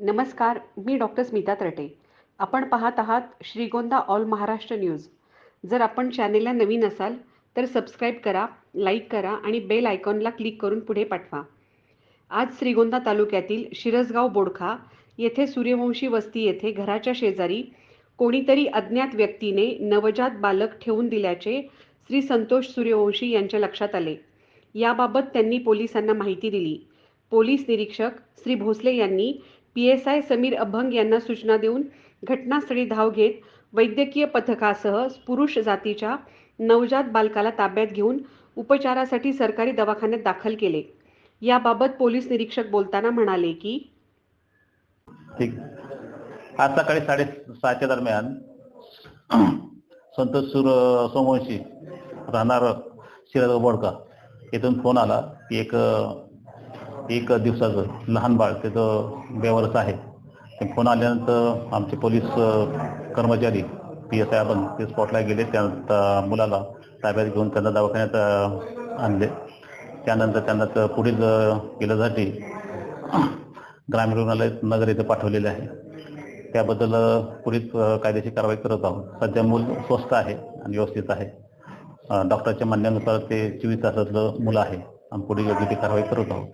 नमस्कार मी डॉक्टर स्मिता तरटे. आपण पाहत आहात श्रीगोंदा ऑल महाराष्ट्र न्यूज. जर आपण चॅनेलला नवीन असाल तर सबस्क्राईब करा लाईक करा आणि बेल आयकॉनला क्लिक करून पुढे पाठवा. आज श्रीगोंदा तालुक्यातील शिरसगाव बोडखा येथे सूर्यवंशी वस्ती येथे घराच्या शेजारी कोणीतरी अज्ञात व्यक्तीने नवजात बालक ठेवून दिल्याचे श्री संतोष सूर्यवंशी यांच्या लक्षात आले. याबाबत त्यांनी पोलिसांना माहिती दिली. पोलीस निरीक्षक श्री भोसले यांनी पी एस आय समीर अभंग यांना सूचना देऊन घटनास्थळी धाव घेत वैद्यकीय पथकासह पुरुष जातीच्या नवजात बालकाला ताब्यात घेऊन उपचारासाठी सरकारी दवाखान्यात दाखल केले. याबाबत पोलीस निरीक्षक बोलताना म्हणाले की ठीक. आज सकाळी साडे सहाच्या दरम्यान संतोष सुर सोमवंशी राहणार शिराज बोडका येथून फोन आला की एक एक दिवसाचं लहान बाळ त्याचं बेवरच आहे. ते फोन आल्यानंतर आमचे पोलीस कर्मचारी पी एस आय आपण ते स्पॉटला गेले. त्या मुलाला ताब्यात घेऊन त्यांना दवाखान्यात आणले. त्यानंतर त्यांना पुढील इलाजासाठी ग्रामीण रुग्णालय नगर येथे पाठवलेले आहे. त्याबद्दल पुढील कायदेशीर कारवाई करत आहोत. सध्या मूल स्वस्त आहे आणि व्यवस्थित आहे. डॉक्टरच्या म्हणण्यानुसार ते चोवीस तासातलं मुलं आहे. आणि पुढील योग्य ती कारवाई करत आहोत.